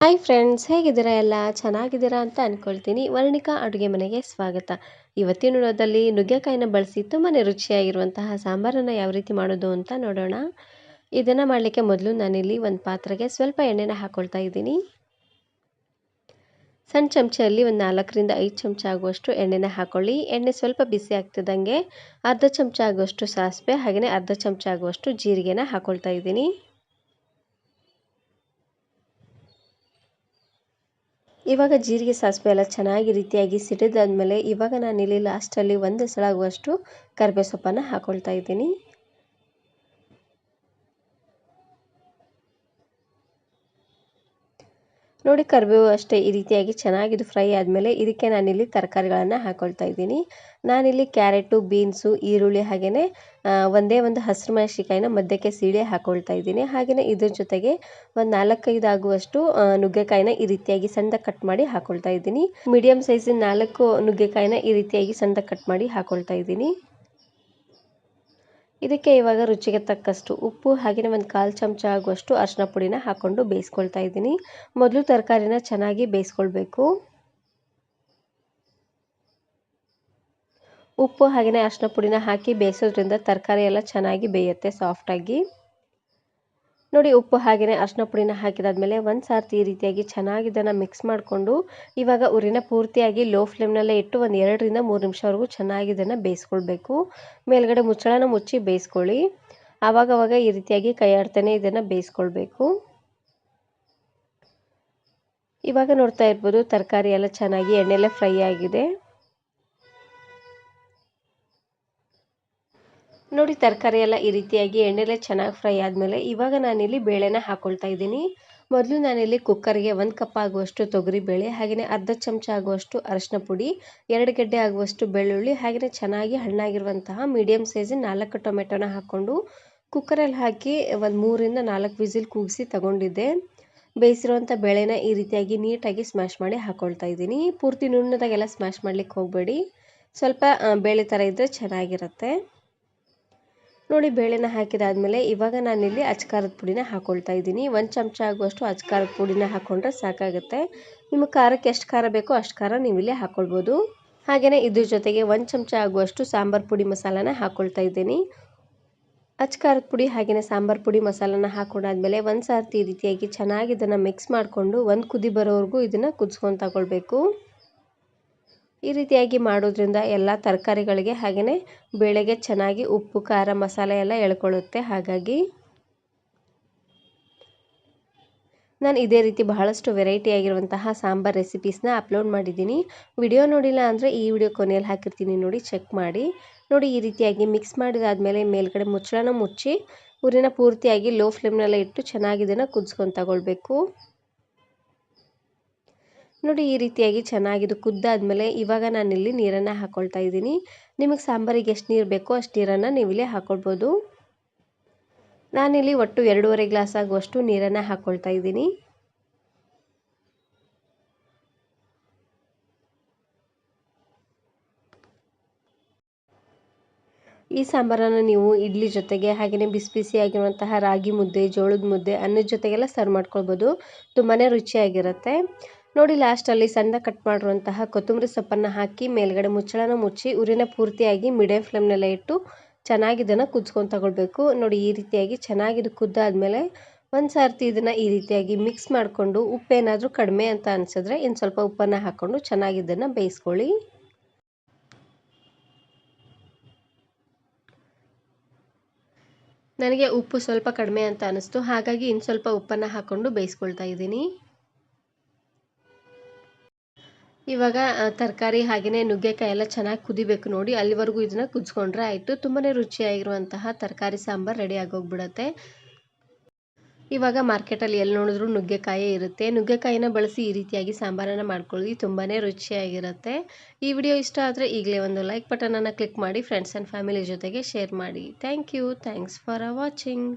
Hi friends ಹೇಗಿದ್ದೀರಾ ಎಲ್ಲ? ಚೆನ್ನಾಗಿದ್ದೀರಾ ಅಂತ ಅಂದ್ಕೊಳ್ತೀನಿ ವರ್ಣಿಕಾ ಅಡುಗೆ ಮನೆಗೆ ಸ್ವಾಗತ. ಇವತ್ತಿನ ವಿಡಿಯೋದಲ್ಲಿ ನುಗ್ಗೆಕಾಯಿನ ಬಳಸಿ ತುಂಬಾ ರುಚಿಯಾಗಿರುವಂತಹ ಸಾಂಬಾರನ್ನು ಯಾವ ರೀತಿ ಮಾಡೋದು ಅಂತ ನೋಡೋಣ. ಇದನ್ನು ಮಾಡಲಿಕ್ಕೆ ಮೊದಲು ನಾನಿಲ್ಲಿ ಒಂದು ಪಾತ್ರೆಗೆ ಸ್ವಲ್ಪ ಎಣ್ಣೆನ ಹಾಕ್ಕೊಳ್ತಾ ಇದ್ದೀನಿ. ಸಣ್ಣ ಚಮಚಲ್ಲಿ ಒಂದು ನಾಲ್ಕರಿಂದ ಐದು ಚಮಚ ಆಗುವಷ್ಟು ಎಣ್ಣೆನ ಹಾಕ್ಕೊಳ್ಳಿ ಎಣ್ಣೆ ಸ್ವಲ್ಪ ಬಿಸಿ ಆಗ್ತಿದ್ದಂಗೆ ಅರ್ಧ ಚಮಚ ಆಗುವಷ್ಟು ಸಾಸಿವೆ ಹಾಗೆಯೇ ಅರ್ಧ ಚಮಚ ಆಗುವಷ್ಟು ಜೀರಿಗೆನ ಹಾಕ್ಕೊಳ್ತಾ ಇದ್ದೀನಿ. ಇವಾಗ ಜೀರಿಗೆ ಸಾಸಿವೆ ಎಲ್ಲ ಚೆನ್ನಾಗಿ ರೀತಿಯಾಗಿ ಸಿಡಿದಾದ್ಮೇಲೆ ಇವಾಗ ನಾನಿಲ್ಲಿ ಲಾಸ್ಟಲ್ಲಿ ಒಂದು ಸಲ ಆಗುವಷ್ಟು ಕರ್ಬೇವು ಸೊಪ್ಪನ್ನು ಹಾಕ್ಕೊಳ್ತಾ ಇದ್ದೀನಿ. ನೋಡಿ ಕರಿಬೇವು ಅಷ್ಟೇ ಈ ರೀತಿಯಾಗಿ ಚೆನ್ನಾಗಿದು ಫ್ರೈ ಆದಮೇಲೆ ಇದಕ್ಕೆ ನಾನಿಲ್ಲಿ ತರಕಾರಿಗಳನ್ನು ಹಾಕೊಳ್ತಾ ಇದ್ದೀನಿ. ನಾನಿಲ್ಲಿ ಕ್ಯಾರೆಟು, ಬೀನ್ಸು, ಈರುಳ್ಳಿ ಹಾಗೆಯೇ ಒಂದೇ ಒಂದು ಹಸಿರು ಮೆಣಸಿಕಾಯಿನ ಮಧ್ಯಕ್ಕೆ ಸೀಳೆ ಹಾಕೊಳ್ತಾ ಇದ್ದೀನಿ. ಹಾಗೆಯೇ ಇದ್ರ ಜೊತೆಗೆ ಒಂದು ನಾಲ್ಕೈದು ಆಗುವಷ್ಟು ನುಗ್ಗೆಕಾಯಿನ ಈ ರೀತಿಯಾಗಿ ಸಣ್ಣ ಕಟ್ ಮಾಡಿ ಹಾಕೊಳ್ತಾ ಇದ್ದೀನಿ. ಮೀಡಿಯಮ್ ಸೈಜಿನ ನಾಲ್ಕು ನುಗ್ಗೆಕಾಯಿನ ಈ ರೀತಿಯಾಗಿ ಸಣ್ಣ ಕಟ್ ಮಾಡಿ ಹಾಕೊಳ್ತಾ ಇದ್ದೀನಿ. ಇದಕ್ಕೆ ಇವಾಗ ರುಚಿಗೆ ತಕ್ಕಷ್ಟು ಉಪ್ಪು ಹಾಗೆಯೇ ಒಂದು ಕಾಲು ಚಮಚ ಆಗುವಷ್ಟು ಅರಿಶಿನ ಪುಡಿನ ಹಾಕ್ಕೊಂಡು ಬೇಯಿಸ್ಕೊಳ್ತಾ ಇದ್ದೀನಿ. ಮೊದಲು ತರಕಾರಿನ ಚೆನ್ನಾಗಿ ಬೇಯಿಸ್ಕೊಳ್ಬೇಕು. ಉಪ್ಪು ಹಾಗೆಯೇ ಅರಿಶಿನ ಪುಡಿನ ಹಾಕಿ ಬೇಯಿಸೋದ್ರಿಂದ ತರಕಾರಿ ಎಲ್ಲ ಚೆನ್ನಾಗಿ ಬೇಯುತ್ತೆ ಸಾಫ್ಟಾಗಿ. ನೋಡಿ ಉಪ್ಪು ಹಾಗೆಯೇ ಅರ್ಶಿನ ಪುಡಿನ ಹಾಕಿದಾದ್ಮೇಲೆ ಒಂದು ಸಾರ್ತಿ ಈ ರೀತಿಯಾಗಿ ಚೆನ್ನಾಗಿ ಇದನ್ನು ಮಿಕ್ಸ್ ಮಾಡಿಕೊಂಡು ಇವಾಗ ಉರಿನ ಪೂರ್ತಿಯಾಗಿ ಲೋ ಫ್ಲೇಮ್ನಲ್ಲೇ ಇಟ್ಟು ಒಂದು ಎರಡರಿಂದ ಮೂರು ನಿಮಿಷವರೆಗೂ ಚೆನ್ನಾಗಿ ಇದನ್ನು ಬೇಯಿಸ್ಕೊಳ್ಬೇಕು. ಮೇಲ್ಗಡೆ ಮುಚ್ಚಳನ ಮುಚ್ಚಿ ಬೇಯಿಸ್ಕೊಳ್ಳಿ. ಆವಾಗವಾಗ ಈ ರೀತಿಯಾಗಿ ಕೈ ಆಡ್ತಾನೆ ಇದನ್ನು ಬೇಯಿಸ್ಕೊಳ್ಬೇಕು. ಇವಾಗ ನೋಡ್ತಾ ಇರ್ಬೋದು ತರಕಾರಿ ಎಲ್ಲ ಚೆನ್ನಾಗಿ ಎಣ್ಣೆಲೆ ಫ್ರೈ ಆಗಿದೆ. ನೋಡಿ, ತರಕಾರಿ ಎಲ್ಲ ಈ ರೀತಿಯಾಗಿ ಎಣ್ಣೆಲೇ ಚೆನ್ನಾಗಿ ಫ್ರೈ ಆದಮೇಲೆ ಇವಾಗ ನಾನಿಲ್ಲಿ ಬೇಳೆನ ಹಾಕ್ಕೊಳ್ತಾ ಇದ್ದೀನಿ. ಮೊದಲು ನಾನಿಲ್ಲಿ ಕುಕ್ಕರ್ಗೆ ಒಂದು ಕಪ್ ಆಗುವಷ್ಟು ತೊಗರಿ ಬೇಳೆ ಹಾಗೆಯೇ ಅರ್ಧ ಚಮಚ ಆಗುವಷ್ಟು ಅರಶಿನ ಪುಡಿ, ಎರಡು ಗಡ್ಡೆ ಆಗುವಷ್ಟು ಬೆಳ್ಳುಳ್ಳಿ ಹಾಗೆಯೇ ಚೆನ್ನಾಗಿ ಹಣ್ಣಾಗಿರುವಂತಹ ಮೀಡಿಯಮ್ ಸೈಜಿನ ನಾಲ್ಕು ಟೊಮೆಟೊನ ಹಾಕ್ಕೊಂಡು ಕುಕ್ಕರಲ್ಲಿ ಹಾಕಿ ಒಂದು ಮೂರಿಂದ ನಾಲ್ಕು ವಿಸಿಲ್ ಕೂಗಿಸಿ ತಗೊಂಡಿದ್ದೆ. ಬೇಯಿಸಿರುವಂಥ ಬೇಳೆನ ಈ ರೀತಿಯಾಗಿ ನೀಟಾಗಿ ಸ್ಮ್ಯಾಶ್ ಮಾಡಿ ಹಾಕ್ಕೊಳ್ತಾ ಇದ್ದೀನಿ. ಪೂರ್ತಿ ನುಣ್ಣದಾಗೆಲ್ಲ ಸ್ಮ್ಯಾಶ್ ಮಾಡ್ಲಿಕ್ಕೆ ಹೋಗಬೇಡಿ. ಸ್ವಲ್ಪ ಬೇಳೆ ಥರ ಇದ್ದರೆ ಚೆನ್ನಾಗಿರುತ್ತೆ. ನೋಡಿ ಬೇಳೆನ ಹಾಕಿದಾದ್ಮೇಲೆ ಇವಾಗ ನಾನಿಲ್ಲಿ ಅಚ್ಕಾರದ ಪುಡಿನ ಹಾಕ್ಕೊಳ್ತಾ ಇದ್ದೀನಿ. ಒಂದು ಚಮಚ ಆಗುವಷ್ಟು ಅಚ್ಕಾರದ ಪುಡಿನ ಹಾಕ್ಕೊಂಡ್ರೆ ಸಾಕಾಗುತ್ತೆ. ನಿಮಗೆ ಖಾರಕ್ಕೆ ಎಷ್ಟು ಖಾರ ಬೇಕೋ ಅಷ್ಟು ಖಾರ ನೀವು ಇಲ್ಲಿ ಹಾಕ್ಕೊಳ್ಬೋದು ಹಾಗೆಯೇ ಇದ್ರ ಜೊತೆಗೆ ಒಂದು ಚಮಚ ಆಗುವಷ್ಟು ಸಾಂಬಾರು ಪುಡಿ ಮಸಾಲಾನ ಹಾಕ್ಕೊಳ್ತಾ ಇದ್ದೀನಿ. ಅಚ್ಕಾರದ ಪುಡಿ ಹಾಗೆಯೇ ಸಾಂಬಾರು ಪುಡಿ ಮಸಾಲಾನ ಹಾಕೊಂಡಾದ್ಮೇಲೆ ಒಂದು ಸಾರ್ತಿ ಈ ರೀತಿಯಾಗಿ ಚೆನ್ನಾಗಿ ಇದನ್ನು ಮಿಕ್ಸ್ ಮಾಡಿಕೊಂಡು ಒಂದು ಕುದಿ ಬರೋವರೆಗೂ ಇದನ್ನು ಕುದಿಸ್ಕೊಂಡು ತಗೊಳ್ಬೇಕು. ಈ ರೀತಿಯಾಗಿ ಮಾಡೋದ್ರಿಂದ ಎಲ್ಲ ತರಕಾರಿಗಳಿಗೆ ಹಾಗೆಯೇ ಬೇಳೆಗೆ ಚೆನ್ನಾಗಿ ಉಪ್ಪು, ಖಾರ ಮಸಾಲೆ ಎಲ್ಲ ಎಳ್ಕೊಳ್ಳುತ್ತೆ. ಹಾಗಾಗಿ ನಾನು ಇದೇ ರೀತಿ ಬಹಳಷ್ಟು ವೆರೈಟಿ ಆಗಿರುವಂತಹ ಸಾಂಬಾರ್ ರೆಸಿಪೀಸ್ನ ಅಪ್ಲೋಡ್ ಮಾಡಿದ್ದೀನಿ. ವಿಡಿಯೋ ನೋಡಿಲ್ಲ ಅಂದರೆ ಈ ವಿಡಿಯೋ ಕೊನೆಯಲ್ಲಿ ಹಾಕಿರ್ತೀನಿ ನೋಡಿ, ಚೆಕ್ ಮಾಡಿ. ನೋಡಿ, ಈ ರೀತಿಯಾಗಿ ಮಿಕ್ಸ್ ಮಾಡಿದಾದ್ಮೇಲೆ ಮೇಲ್ಗಡೆ ಮುಚ್ಚಳನ ಮುಚ್ಚಿ, ಊರಿನ ಪೂರ್ತಿಯಾಗಿ ಲೋ ಫ್ಲೇಮ್ನೆಲ್ಲ ಇಟ್ಟು ಚೆನ್ನಾಗಿ ಇದನ್ನು ಕುದಿಸ್ಕೊಂಡು ತಗೊಳ್ಬೇಕು. ನೋಡಿ ಈ ರೀತಿಯಾಗಿ ಚೆನ್ನಾಗಿದು ಕುದ್ದಾದ್ಮೇಲೆ ಇವಾಗ ನಾನಿಲ್ಲಿ ನೀರನ್ನು ಹಾಕ್ಕೊಳ್ತಾ ಇದ್ದೀನಿ. ನಿಮಗೆ ಸಾಂಬಾರಿಗೆ ಎಷ್ಟು ನೀರು ಬೇಕೋ ಅಷ್ಟು ನೀರನ್ನು ನೀವು ಇಲ್ಲಿ ಹಾಕ್ಕೊಳ್ಬೋದು ನಾನಿಲ್ಲಿ ಒಟ್ಟು ಎರಡೂವರೆ ಗ್ಲಾಸ್ ಆಗುವಷ್ಟು ನೀರನ್ನು ಹಾಕ್ಕೊಳ್ತಾ ಇದ್ದೀನಿ. ಈ ಸಾಂಬಾರನ್ನು ನೀವು ಇಡ್ಲಿ ಜೊತೆಗೆ ಹಾಗೆಯೇ ಬಿಸಿ ಬಿಸಿಯಾಗಿರುವಂತಹ ರಾಗಿ ಮುದ್ದೆ, ಜೋಳದ ಮುದ್ದೆ ಅನ್ನದ ಜೊತೆಗೆಲ್ಲ ಸರ್ವ್ ಮಾಡ್ಕೊಳ್ಬೋದು. ತುಂಬಾ ರುಚಿಯಾಗಿರುತ್ತೆ. ನೋಡಿ ಲಾಸ್ಟಲ್ಲಿ ಸಣ್ಣ ಕಟ್ ಮಾಡಿರುವಂತಹ ಕೊತ್ತಂಬರಿ ಸೊಪ್ಪನ್ನು ಹಾಕಿ ಮೇಲ್ಗಡೆ ಮುಚ್ಚಳನ ಮುಚ್ಚಿ ಉರಿನ ಪೂರ್ತಿಯಾಗಿ ಮೀಡಿಯಂ ಫ್ಲೇಮ್ನೆಲ್ಲ ಇಟ್ಟು ಚೆನ್ನಾಗಿ ಇದನ್ನು ಕುದಿಸ್ಕೊಂಡು ತಗೊಳ್ಬೇಕು. ನೋಡಿ, ಈ ರೀತಿಯಾಗಿ ಚೆನ್ನಾಗಿದು ಕುದ್ದಾದ್ಮೇಲೆ ಒಂದು ಸಾರ್ತಿ ಇದನ್ನು ಈ ರೀತಿಯಾಗಿ ಮಿಕ್ಸ್ ಮಾಡಿಕೊಂಡು ಉಪ್ಪೇನಾದರೂ ಕಡಿಮೆ ಅಂತ ಅನಿಸಿದ್ರೆ ಇನ್ನು ಸ್ವಲ್ಪ ಉಪ್ಪನ್ನು ಹಾಕ್ಕೊಂಡು ಚೆನ್ನಾಗಿ ಇದನ್ನು ಬೇಯಿಸ್ಕೊಳ್ಳಿ. ನನಗೆ ಉಪ್ಪು ಸ್ವಲ್ಪ ಕಡಿಮೆ ಅಂತ ಅನಿಸ್ತು. ಹಾಗಾಗಿ ಇನ್ನು ಸ್ವಲ್ಪ ಉಪ್ಪನ್ನು ಹಾಕ್ಕೊಂಡು ಬೇಯಿಸ್ಕೊಳ್ತಾ ಇದ್ದೀನಿ. ಇವಾಗ ತರಕಾರಿ ಹಾಗೆಯೇ ನುಗ್ಗೆಕಾಯಿ ಎಲ್ಲ ಚೆನ್ನಾಗಿ ಕುದಿಬೇಕು ನೋಡಿ. ಅಲ್ಲಿವರೆಗೂ ಇದನ್ನು ಕುದಿಸ್ಕೊಂಡ್ರೆ ಆಯಿತು. ತುಂಬಾ ರುಚಿಯಾಗಿರುವಂತಹ ತರಕಾರಿ ಸಾಂಬಾರು ರೆಡಿ ಆಗೋಗ್ಬಿಡತ್ತೆ. ಇವಾಗ ಮಾರ್ಕೆಟಲ್ಲಿ ಎಲ್ಲಿ ನೋಡಿದ್ರು ನುಗ್ಗೆಕಾಯೇ ಇರುತ್ತೆ. ನುಗ್ಗೆಕಾಯಿನ ಬಳಸಿ ಈ ರೀತಿಯಾಗಿ ಸಾಂಬಾರನ್ನು ಮಾಡ್ಕೊಳ್ಳಿ. ತುಂಬಾ ರುಚಿಯಾಗಿರುತ್ತೆ. ಈ ವಿಡಿಯೋ ಇಷ್ಟ ಆದರೆ ಈಗಲೇ ಒಂದು ಲೈಕ್ ಬಟನನ್ನು ಕ್ಲಿಕ್ ಮಾಡಿ, ಫ್ರೆಂಡ್ಸ್ ಆ್ಯಂಡ್ ಫ್ಯಾಮಿಲಿ ಜೊತೆಗೆ ಶೇರ್ ಮಾಡಿ. Thank you. Thanks for watching.